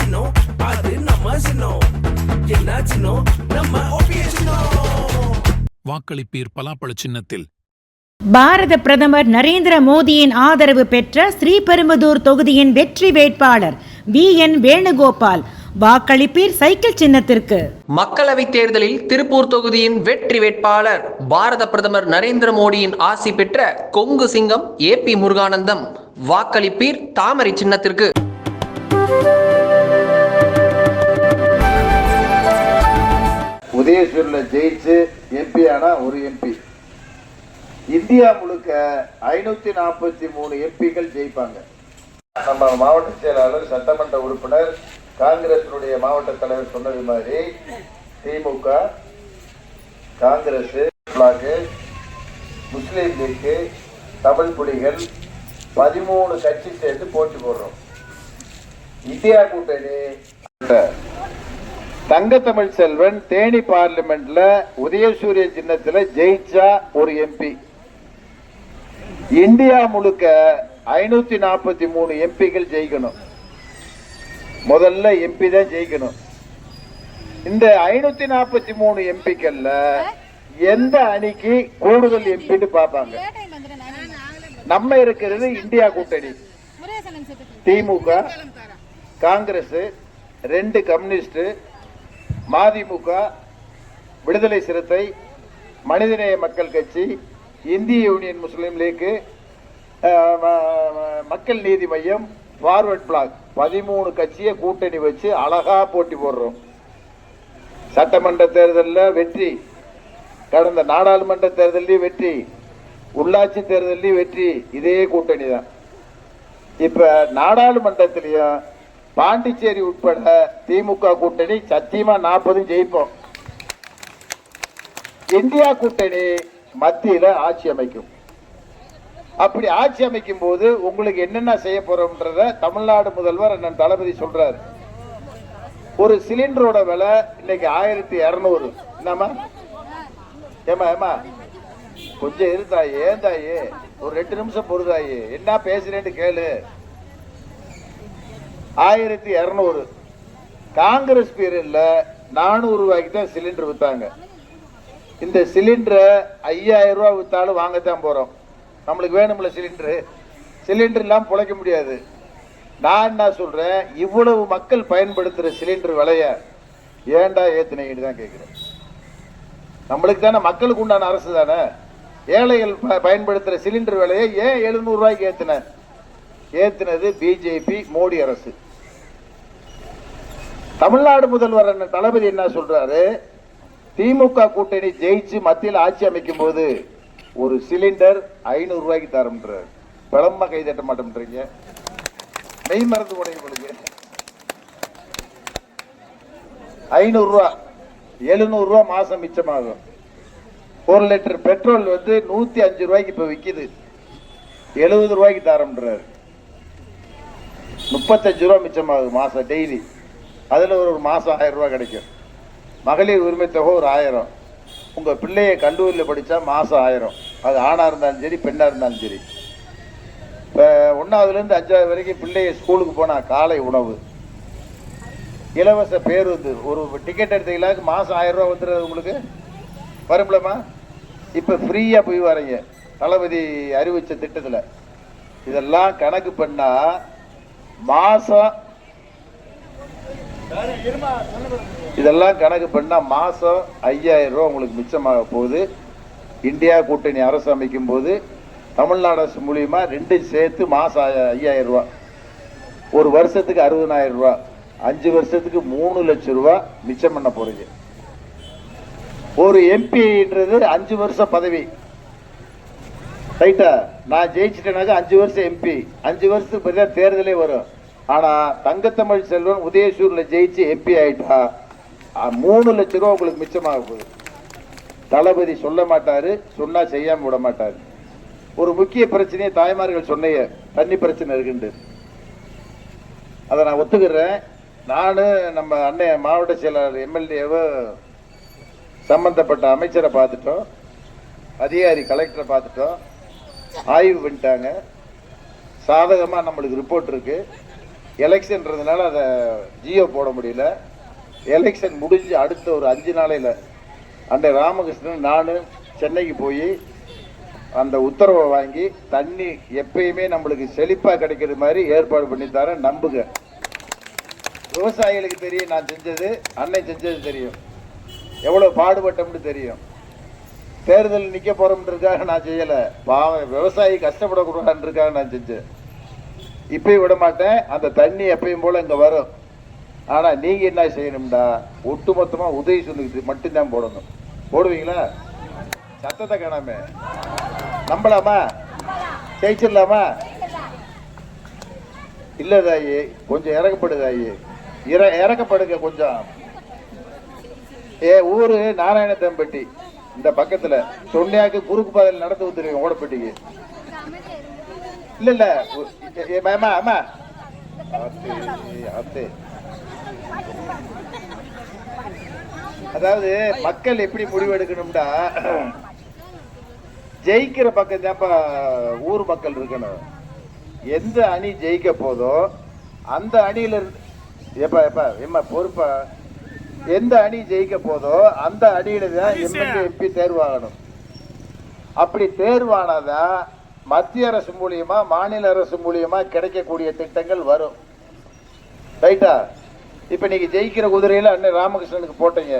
சின்னம் அது நம்ம சின்னம் என்ன சின்னம் நம்ம ஓபிஎஸ் சின்னம் வாக்களிப்பீர் பலாப்பழ சின்னத்தில். பாரத பிரதமர் நரேந்திர மோடியின் ஆதரவு பெற்ற ஸ்ரீபெரும்புதூர் தொகுதியின் வெற்றி வேட்பாளர் வி என் வேணுகோபால். வாக்களிப்பீர் சைக்கிள் சின்னத்திற்கு. மக்களவைத் தேர்தலில் திருப்பூர் தொகுதியின் வெற்றி வேட்பாளர் பாரத பிரதமர் நரேந்திர மோடியின் ஆசி பெற்ற கொங்கு சிங்கம் ஏ பி முருகானந்தம். வாக்களிப்பீர் தாமரை சின்னத்திற்கு. புவனேஸ்வரில் ஜெயிச்சு எம்பி ஆனால் ஒரு எம்பி இந்தியா முழுக்க ஐநூத்தி நாற்பத்தி மூணு எம்பிக்கள் ஜெயிப்பாங்க. நம்ம மாவட்ட செயலாளர் சட்டமன்ற உறுப்பினர் காங்கிரசினுடைய மாவட்ட தலைவர் சொன்னது மாதிரி DMK Congress block Muslim league Tamil Puligal பதிமூணு கட்சி சேர்ந்து போட்டி போடுறோம். இந்தியா கூட்டணி தங்கத்தமிழ் செல்வன் தேனி பார்லிமெண்ட்ல உதயசூரிய சின்னத்துல ஜெயிச்சா ஒரு எம்பி இந்தியா முழுக்க ஐநூத்தி நாற்பத்தி மூணு எம்பிகள் ஜெயிக்கணும். முதல்ல எம்பி தான் ஜெயிக்கணும். இந்த ஐநூத்தி நாற்பத்தி மூணு எம்பிக்கள்ல எந்த அணிக்கு கூடுதல் எம்பின்னு பார்ப்பாங்க? நம்ம இருக்கிறது இந்தியா கூட்டணி. திமுக காங்கிரஸ் ரெண்டு கம்யூனிஸ்ட் மதிமுக விடுதலை சிறுத்தை மனிதநேய மக்கள் கட்சி இந்திய யூனியன் முஸ்லீம் லீக்கு மக்கள் நீதி மையம் ஃபார்வர்ட் பிளாக். பதிமூணு கட்சியை கூட்டணி வச்சு அழகா போட்டி போடுறோம். சட்டமன்ற தேர்தலில் வெற்றி. கடந்த நாடாளுமன்ற தேர்தலையும் வெற்றி. உள்ளாட்சி தேர்தலையும் வெற்றி. இதே கூட்டணி தான் இப்போ நாடாளுமன்றத்திலையும் பாண்டிச்சேரி உட்பட திமுக கூட்டணி சத்தியமா நாற்பதும் ஜெயிப்போம். இந்தியா கூட்டணி மத்தியில ஆட்சி அமைக்கும். அப்படி ஆட்சி அமைக்கும் போது உங்களுக்கு என்னென்ன செய்ய போறோம்ன்றத தமிழ்நாடு முதல்வர் அண்ணன் தளபதி சொல்றாரு. ஒரு சிலிண்டரோட விலை இன்னைக்கு ஆயிரத்தி இருநூறு என்னம்மா? ஏமா ஏமா கொஞ்சம் இருந்தாயே ஏந்தாயே? ஏன் தாயே ஒரு ரெண்டு நிமிஷம் பொறுதாயே. என்ன பேசுறேன்னு கேளு. ஆயிரத்தி இரநூறு. காங்கிரஸ் பீரியட்ல நானூறு ரூபாய்க்கு தான் சிலிண்டர் விற்றாங்க இந்த சிலிண்டரை ஐயாயிரம் ரூபா விற்றாலும் வாங்கத்தான் போகிறோம் நம்மளுக்கு வேணும்ல சிலிண்டரு? சிலிண்டர் இல்லாமல் பிழைக்க முடியாது. நான் என்ன சொல்கிறேன் இவ்வளவு மக்கள் பயன்படுத்துகிற சிலிண்டர் விலைய ஏன்டா ஏத்துனீங்கன்னு தான் கேட்குறேன் நம்மளுக்கு தானே மக்களுக்கு உண்டான அரசு தானே? ஏழைகள் ப- பயன்படுத்துகிற சிலிண்டர் விலையை ஏன் எழுநூறுரூவாய்க்கு ஏற்றின ஏற்றினது பிஜேபி மோடி அரசு. தமிழ்நாடு முதல்வர் தளபதி என்ன சொல்றாரு? திமுக கூட்டணி ஜெயிச்சு மத்தியில் ஆட்சி அமைக்கும் போது ஒரு சிலிண்டர் ஐநூறு ரூபாய்க்கு தரம்ன்றாரு. பிளம்ப கை தட்ட மாட்டேன்றீங்க. மெய் மறந்து உடைய உங்களுக்கு ஐநூறு ரூபா எழுநூறு ரூபா மாசம் மிச்சமாகும். ஒரு லிட்டர் பெட்ரோல் வந்து நூத்தி அஞ்சு ரூபாய்க்கு இப்ப விக்குது. எழுபது ரூபாய்க்கு தரம்ன்றாரு. முப்பத்தஞ்சு ரூபா மிச்சமாகும் மாசம் டெய்லி. அதில் ஒரு மாதம் ஆயிரம் ரூபா கிடைக்கும். மகளிர் உரிமை தொகை ஒரு ஆயிரம். உங்கள் பிள்ளைய கல்லூரியில் படித்தா மாதம் ஆயிரம். அது ஆணாக இருந்தாலும் சரி பெண்ணாக இருந்தாலும் சரி. இப்போ ஒன்றாவதுலேருந்து அஞ்சாவது வரைக்கும் பிள்ளைய ஸ்கூலுக்கு போனால் காலை உணவு. இலவச பேருந்து. ஒரு டிக்கெட் எடுத்தீங்களாக்கு மாதம் ஆயிரம் வந்துடுறது உங்களுக்கு. வரும்லம்மா? இப்போ ஃப்ரீயாக போய் வரீங்க தளபதி அறிவித்த திட்டத்தில். இதெல்லாம் கணக்கு பண்ணால் மாதம் இதெல்லாம் கணக்கு பண்ணா மாசம் ஐயாயிரம் ரூபா உங்களுக்கு மிச்சமாக போகுது. இந்தியா கூட்டணி அரசு அமைக்கும் போது தமிழ்நாடு அரசு மூலியமா ரெண்டும் சேர்த்து மாசம் ஐயாயிரம் ரூபா ஒரு வருஷத்துக்கு அறுபதாயிரம் ரூபா அஞ்சு வருஷத்துக்கு மூணு லட்சம் ரூபா மிச்சம் பண்ண போறீங்க. ஒரு எம்பின்றது அஞ்சு வருஷம் பதவி. ரைட்டா நான் ஜெயிச்சிட்டேனாக்க அஞ்சு வருஷம் எம்பி. அஞ்சு வருஷத்துக்கு பிறகு தேர்தலே வரும். ஆனா தங்கத்தமிழ் செல்வன் உதயசூர்ல ஜெயிச்சு எம்பி ஆயிட்டா மூணு லட்சம் ரூபா உங்களுக்கு மிச்சமாக போகுது. தளபதி சொல்ல மாட்டாரு சொன்னா செய்யாம விட மாட்டாரு. ஒரு முக்கிய பிரச்சனையை தாய்மார்கள் சொன்னைய தண்ணி பிரச்சனை இருக்குண்டு அதை நான் ஒத்துக்கிறேன். நான் நம்ம அண்ணன் மாவட்ட செயலாளர் எம்எல்ஏவோ சம்பந்தப்பட்ட அமைச்சரை பார்த்துட்டோம். அதிகாரி கலெக்டரை பார்த்துட்டோம். ஆய்வு பண்ணிட்டாங்க. சாதகமாக நம்மளுக்கு ரிப்போர்ட் இருக்கு. எலெக்ஷன்றதுனால அதை ஜியோ போட முடியல. எலெக்ஷன் முடிஞ்சு அடுத்த ஒரு அஞ்சு நாளையில் அந்த ராமகிருஷ்ணன் நான் சென்னைக்கு போய் அந்த உத்தரவை வாங்கி தண்ணி எப்பயுமே நம்மளுக்கு செழிப்பாக கிடைக்கிற மாதிரி ஏற்பாடு பண்ணி தரேன் நம்புங்க விவசாயிகளுக்கு தெரியும் நான் செஞ்சது அன்னை செஞ்சது தெரியும். எவ்வளோ பாடுபட்டோம்னு தெரியும். தேர்தல் நிற்க போகிறோம்ன்றதுக்காக நான் செய்யலை. பாவம் விவசாயி கஷ்டப்படக்கூடாதுன்றதுக்காக நான் செஞ்சேன். இப்பயும் விட மாட்டேன் அந்த தண்ணி எப்பயும் போல இங்கே வரும். ஆனால் நீங்கள் என்ன செய்யணும்டா? ஒட்டுமொத்தமாக உதவி சொல்லுக்கு மட்டும்தான் போடணும். போடுவீங்களா? சத்தத்தை காணாமே. நம்பலாமா? ஜெயிச்சிடலாமா? இல்ல தாயி கொஞ்சம் இறக்கப்படுதாயி இற இறக்கப்படுங்க கொஞ்சம். ஏ ஊரு நாராயணத்தம்பட்டி. இந்த பக்கத்துல. சொன்னியாக்கு குறுக்கு பாதையில் நடந்து வந்துருவீங்க ஓடப்பட்டிக்கு. இல்ல இல்ல. உ- ஏ- ஏ, மாமா அம்மா. அத்தே, அத்தே. அதாவது மக்கள் எப்படி முடிவெடுக்கணும்டா ஜெயிக்கிற பக்கம் தான்ப்பா ஊர் மக்கள் இருக்கணும். எந்த அணி ஜெயிக்க போதோ அந்த அணியில ஏப்பா ஏப்பா ஏம்மா பொறுப்பா. எந்த அணி ஜெயிக்க போதோ அந்த அணியில தான் எம்எல்ஏ எம்பி தேர்வாகணும். அப்படி தேர்வானாதான் மத்திய அரசு மூலியமா மாநில அரசு மூலியமா கிடைக்கக்கூடிய திட்டங்கள் வரும். ரைட்டா இப்ப நீங்க ஜெயிக்கிற குதிரையில அண்ணன் ராமகிருஷ்ணனுக்கு போட்டீங்க.